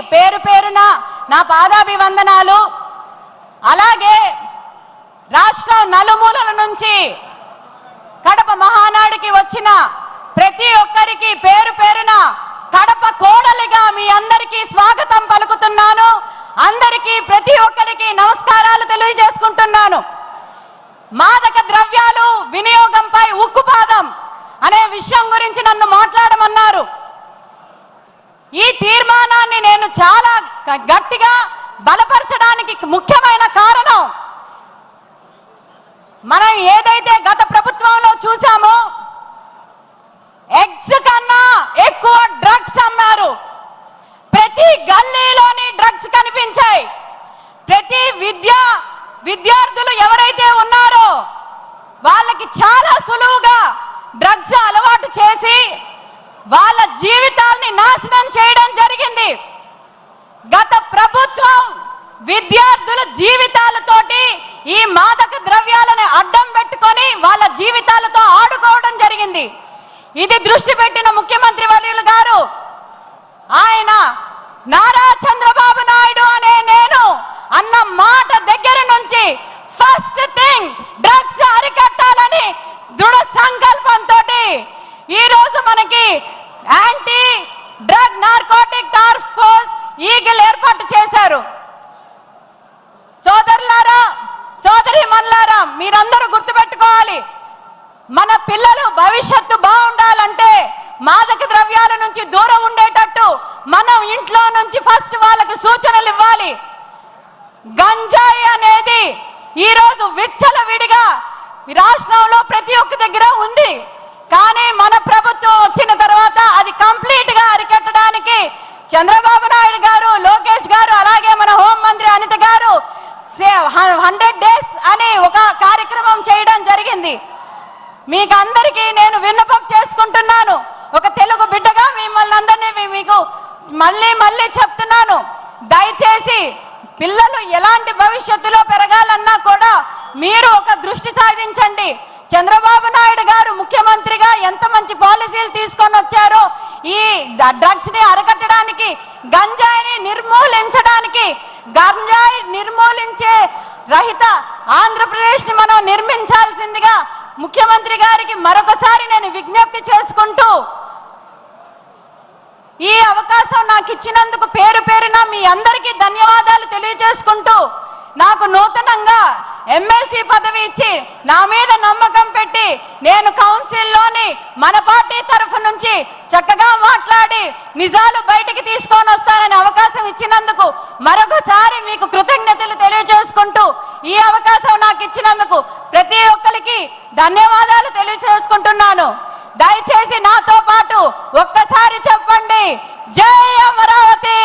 పేరు పేరున నా పాదాభివందనాలు. అలాగే రాష్ట్రం నలుమూలల నుంచి కడప మహానాడుకి వచ్చిన ప్రతి ఒక్కరికి పేరు పేరున కడప కోడలిగా మీ అందరికీ స్వాగతం పలుకుతున్నాను. అందరికీ ప్రతి ఒక్కరికి నమస్కారాలు తెలియజేసుకుంటున్నాను. మాదక ద్రవ్యాలు వినియోగంపై ఉక్కుపాదం గట్టిగా బలపరచడానికి ముఖ్యమైన కారణం మనం ఏదైతే గత ప్రభుత్వంలో చూసామో ఎగ్స్ కన్నా ఎక్కువ డ్రగ్స్ అమ్మారు ప్రతి గల్లీలోని డ్రగ్స్ కనిపించాయి. ప్రతి విద్య విద్యార్థులు ఎవరైతే ఉన్నారో వాళ్ళకి చాలా సులువుగా డ్రగ్స్ అలవాటు చేసి వాళ్ళ జీవిత నాశనం చేయడం జరిగింది గత ప్రభుత్వం విద్యార్థుల జీవితాలతోటి ఈ మాదక ద్రవ్యాలను అడ్డం పెట్టుకొని వాళ్ళ జీవితాలతో ఆడుకోవడం జరిగింది. ఇది దృష్టి పెట్టిన ముఖ్యమంత్రి వర్యులు గారు. ఆయన నారా మన పిల్లలు భవిష్యత్తు బాగుండాలంటే మాదక ద్రవ్యాల నుంచి దూరం ఉండేటట్టు మనం ఇంట్లో నుంచి ఫస్ట్ వాళ్ళకు సూచనలు ఇవ్వాలి. గంజాయి అనేది ఈ రోజు విచ్చల విడిగా రాష్ట్రంలో ప్రతి ఒక్క దగ్గర ఉంది. కానీ మన ప్రభుత్వం వచ్చిన తర్వాత అది కంప్లీట్గా అరికట్టడానికి చంద్రబాబు నాయుడు గారు లోకేష్ గారు అలాగే మన హోం మంత్రి అనిత గారు హండ్రెడ్ డేస్ అని ఒక కార్యక్రమం చేయడం జరిగింది మీకు అందరికీ నేను విన్నపం చేసుకుంటున్నాను. ఒక తెలుగు బిడ్డగా మిమ్మల్ని అందరినీ మీకు మళ్ళీ మళ్ళీ చెప్తున్నాను. దయచేసి పిల్లలు ఎలాంటి భవిష్యత్తులో పెరగాలన్నా కూడా మీరు ఒక దృష్టి సాధించండి. చంద్రబాబు నాయుడు గారు ముఖ్యమంత్రిగా ఎంత మంచి పాలసీలు తీసుకొని వచ్చారో ఈ డ్రగ్స్ని అరకట్టడానికి గంజాయిని నిర్మూలించడానికి గంజాయి నిర్మూలించే రహిత ఆంధ్రప్రదేశ్ని మనం నిర్మించాల్సిందిగా ముఖ్యమంత్రి గారికి మరొకసారి నేను విజ్ఞప్తి చేసుకుంటూ ఈ అవకాశం నాకు ఇచ్చినందుకు పేరు పేరున మీ అందరికీ ధన్యవాదాలు తెలియజేసుకుంటూ నాకు నూతనంగా ఎమ్మెల్సీ పదవి ఇచ్చి నా మీద నమ్మకం పెట్టి నేను కౌన్సిల్లోని మన పార్టీ తరఫు నుంచి చక్కగా మాట్లాడి నిజాలు బయటికి తీసుకొని వస్తానని అవకాశం ఇచ్చినందుకు మరొకసారి మీకు కృతజ్ఞతలు తెలియ ధన్యవాదాలు తెలియచేసుకుంటున్నాను. దయచేసి నాతో పాటు ఒక్కసారి చెప్పండి. జై అమరావతి!